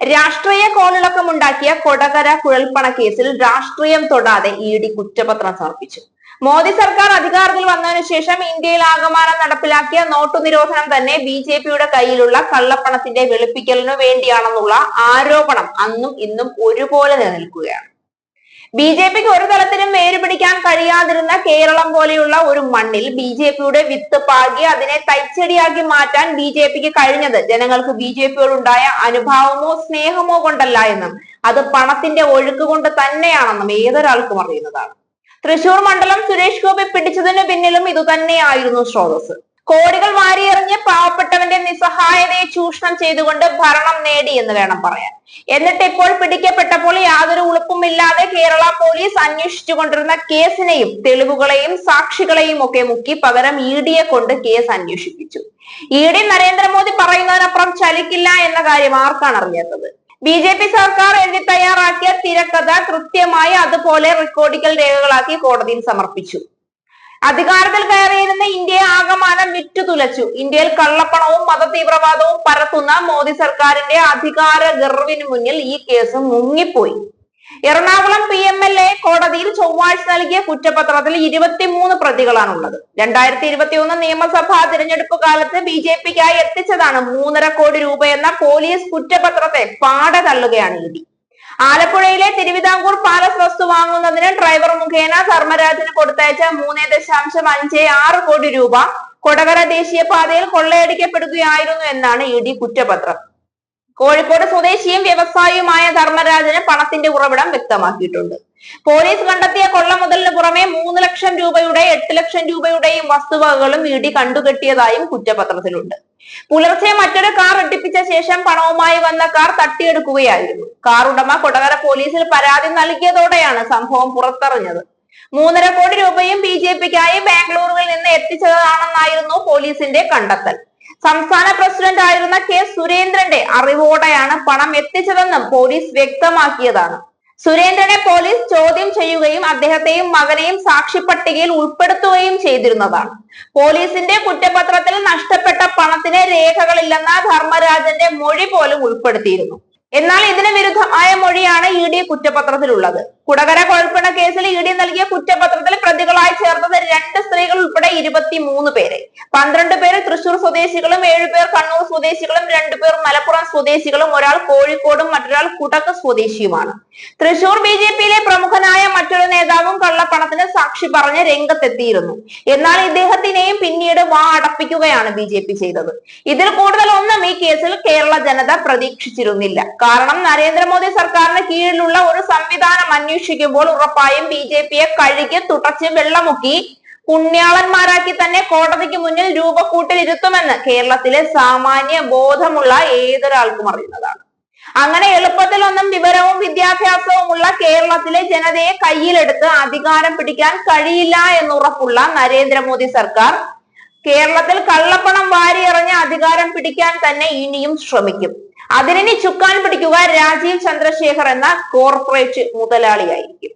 രാഷ്ട്രീയ കോളിളക്കമുണ്ടാക്കിയ കൊടകര കുഴൽപ്പണ കേസിൽ രാഷ്ട്രീയം തൊടാതെ ഇ ഡി കുറ്റപത്രം സമർപ്പിച്ചു. മോദി സർക്കാർ അധികാരത്തിൽ വന്നതിനു ശേഷം ഇന്ത്യയിൽ ആകമാനം നടപ്പിലാക്കിയ നോട്ടു നിരോധനം തന്നെ ബി ജെ പിയുടെ കയ്യിലുള്ള കള്ളപ്പണത്തിന്റെ വെളുപ്പിക്കലിനു വേണ്ടിയാണെന്നുള്ള ആരോപണം അന്നും ഇന്നും ഒരുപോലെ നിലനിൽക്കുകയാണ്. ബി ജെ പിക്ക് ഒരു തലത്തിലും വേരുപിടിക്കാൻ കഴിയാതിരുന്ന കേരളം പോലെയുള്ള ഒരു മണ്ണിൽ ബി ജെ പിയുടെ വിത്ത് പാകി അതിനെ തൈച്ചടിയാക്കി മാറ്റാൻ ബി ജെ പിക്ക് കഴിഞ്ഞത്. ജനങ്ങൾക്ക് ബി ജെ പിയോടുണ്ടായ അനുഭാവമോ സ്നേഹമോ കൊണ്ടല്ല എന്നും അത് പണത്തിന്റെ ഒഴുക്ക് കൊണ്ട് തന്നെയാണെന്നും ഏതൊരാൾക്കും അറിയുന്നതാണ്. തൃശൂർ മണ്ഡലം സുരേഷ് ഗോപി പിടിച്ചതിന് പിന്നിലും ഇതുതന്നെയായിരുന്നു സ്രോതസ് കോടികൾ വാരിയെറിഞ്ഞ് പാവപ്പെട്ടവന്റെ നിസ്സഹായതയെ ചൂഷണം ചെയ്തുകൊണ്ട് ഭരണം നേടി എന്ന് വേണം പറയാൻ. എന്നിട്ട് ഇപ്പോൾ പിടിക്കപ്പെട്ടപ്പോൾ ഉളുപ്പുമില്ലാതെ കേരള പോലീസ് അന്വേഷിച്ചു കൊണ്ടിരുന്ന കേസിനെയും തെളിവുകളെയും സാക്ഷികളെയും ഒക്കെ മുക്കി പകരം ഇ ഡിയെ കൊണ്ട് കേസ് അന്വേഷിപ്പിച്ചു. ഇ ഡി നരേന്ദ്രമോദി പറയുന്നതിനപ്പുറം ചലിക്കില്ല എന്ന കാര്യം ആർക്കാണ് അറിയാത്തത്? ബി ജെ പി സർക്കാർ എഴുതി തയ്യാറാക്കിയ തിരക്കഥ കൃത്യമായി അതുപോലെ റെക്കോർഡിക്കൽ രേഖകളാക്കി കോടതിയിൽ സമർപ്പിച്ചു. അധികാരത്തിൽ കയറിയിരുന്ന ഇന്ത്യയെ ആകമാനം വിറ്റുതുലച്ചു. ഇന്ത്യയിൽ കള്ളപ്പണവും മതതീവ്രവാദവും പരത്തുന്ന മോദി സർക്കാരിന്റെ അധികാര ഗർവിന് മുന്നിൽ ഈ case മുങ്ങിപ്പോയി. Ernakulam P M L A കോടതിയിൽ ചൊവ്വാഴ്ച നൽകിയ കുറ്റപത്രത്തിൽ ഇരുപത്തിമൂന്ന് പ്രതികളാണുള്ളത്. രണ്ടായിരത്തി ഇരുപത്തി ഒന്ന് നിയമസഭാ തിരഞ്ഞെടുപ്പ് കാലത്ത് ബി ജെ പിക്കായി എത്തിച്ചതാണ് മൂന്നര കോടി രൂപ എന്ന പോലീസ് കുറ്റപത്രത്തെ പാടെ തള്ളുകയാണ് ഇതി ആലപ്പുഴയിലെ തിരുവിതാംകൂർ പാലസ് വസ്തു വാങ്ങുന്നതിന് ഡ്രൈവർ മുഖേന ധർമ്മരാജന് കൊടുത്തയച്ച മൂന്ന് ദശാംശം അഞ്ച് ആറ് കോടി രൂപ കൊടകര ദേശീയപാതയിൽ കൊള്ളയടിക്കപ്പെടുകയായിരുന്നു എന്നാണ് ഇ ഡി കുറ്റപത്രം. കോഴിക്കോട് സ്വദേശിയും വ്യവസായിയുമായ ധർമ്മരാജന് പണത്തിന്റെ ഉറവിടം വ്യക്തമാക്കിയിട്ടുണ്ട്. പോലീസ് കണ്ടെത്തിയ കൊള്ള മുതലിന് പുറമെ മൂന്ന് ലക്ഷം രൂപയുടെ എട്ട് ലക്ഷം രൂപയുടെയും വസ്തുവകകളും ഇ ഡി കണ്ടുകെട്ടിയതായും കുറ്റപത്രത്തിലുണ്ട്. പുലർച്ചെ മറ്റൊരു കാർ ഒട്ടിപ്പിച്ച ശേഷം പണവുമായി വന്ന കാർ തട്ടിയെടുക്കുകയായിരുന്നു. കാർ ഉടമ കൊടകര പോലീസിൽ പരാതി നൽകിയതോടെയാണ് സംഭവം പുറത്തറിഞ്ഞത്. മൂന്നര കോടി രൂപയും ബി ജെ പിക്കായി ബാംഗ്ലൂരുവിൽ നിന്ന് എത്തിച്ചതാണെന്നായിരുന്നു പോലീസിന്റെ കണ്ടെത്തൽ. സംസ്ഥാന പ്രസിഡന്റ് ആയിരുന്ന കെ സുരേന്ദ്രന്റെ അറിവോടെയാണ് പണം എത്തിച്ചതെന്നും പോലീസ് വ്യക്തമാക്കിയതാണ്. സുരേന്ദ്രനെ പോലീസ് ചോദ്യം ചെയ്യുകയും അദ്ദേഹത്തെയും മകനെയും സാക്ഷി പട്ടികയിൽ ഉൾപ്പെടുത്തുകയും ചെയ്തിരുന്നതാണ്. പോലീസിന്റെ കുറ്റപത്രത്തിൽ നഷ്ടപ്പെട്ട പണത്തിന് രേഖകളില്ലെന്ന ധർമ്മരാജന്റെ മൊഴി പോലും ഉൾപ്പെടുത്തിയിരുന്നു. എന്നാൽ ഇതിന് വിരുദ്ധമായ മൊഴിയാണ് ഇ ഡി കുറ്റപത്രത്തിലുള്ളത്. കുടകര കുഴൽപ്പണ കേസിൽ ഇ ഡി നൽകിയ കുറ്റപത്രത്തിൽ പ്രതികളായി ചേർന്നത് രണ്ട് സ്ത്രീകൾ ഉൾപ്പെടെ ഇരുപത്തിമൂന്ന് പേരെ. പന്ത്രണ്ട് പേര് തൃശൂർ സ്വദേശികളും ഏഴുപേർ കണ്ണൂർ സ്വദേശികളും രണ്ടുപേർ മലപ്പുറം സ്വദേശികളും ഒരാൾ കോഴിക്കോടും മറ്റൊരാൾ കുടക്ക് സ്വദേശിയുമാണ്. തൃശൂർ ബി ജെ പിയിലെ പ്രമുഖനായ മറ്റൊരു നേതാവും കള്ളപ്പണത്തിന് സാക്ഷി പറഞ്ഞ് രംഗത്തെത്തിയിരുന്നു. എന്നാൽ ഇദ്ദേഹത്തിനെയും പിന്നീട് വാ അടപ്പിക്കുകയാണ് ബി ജെ പി ചെയ്തത്. ഇതിൽ കൂടുതൽ ഒന്നും ഈ കേസിൽ കേരള ജനത പ്രതീക്ഷിച്ചിരുന്നില്ല. കാരണം നരേന്ദ്രമോദി സർക്കാരിന് കീഴിലുള്ള ഒരു സംവിധാനം അന്വേഷിക്കുമ്പോൾ ഉറപ്പായും ബി ജെ പിയെ കഴുകി തുടച്ച് വെള്ളമുക്കി പുണ്യാളന്മാരാക്കി തന്നെ കോടതിക്ക് മുന്നിൽ രൂപക്കൂട്ടിൽ ഇരുത്തുമെന്ന് കേരളത്തിലെ സാമാന്യ ബോധമുള്ള ഏതൊരാൾക്കും അറിയുന്നതാണ്. അങ്ങനെ എളുപ്പത്തിൽ ഒന്നും വിവരവും വിദ്യാഭ്യാസവും ഉള്ള കേരളത്തിലെ ജനതയെ കയ്യിലെടുത്ത് അധികാരം പിടിക്കാൻ കഴിയില്ല എന്നുറപ്പുള്ള നരേന്ദ്രമോദി സർക്കാർ കേരളത്തിൽ കള്ളപ്പണം വാരിയെറിഞ്ഞ് അധികാരം പിടിക്കാൻ തന്നെ ഇനിയും ശ്രമിക്കും. അതിനെ ചുക്കാൻ പിടിക്കുക രാജീവ് ചന്ദ്രശേഖർ എന്ന കോർപ്പറേറ്റ് മുതലാളിയായിരിക്കും.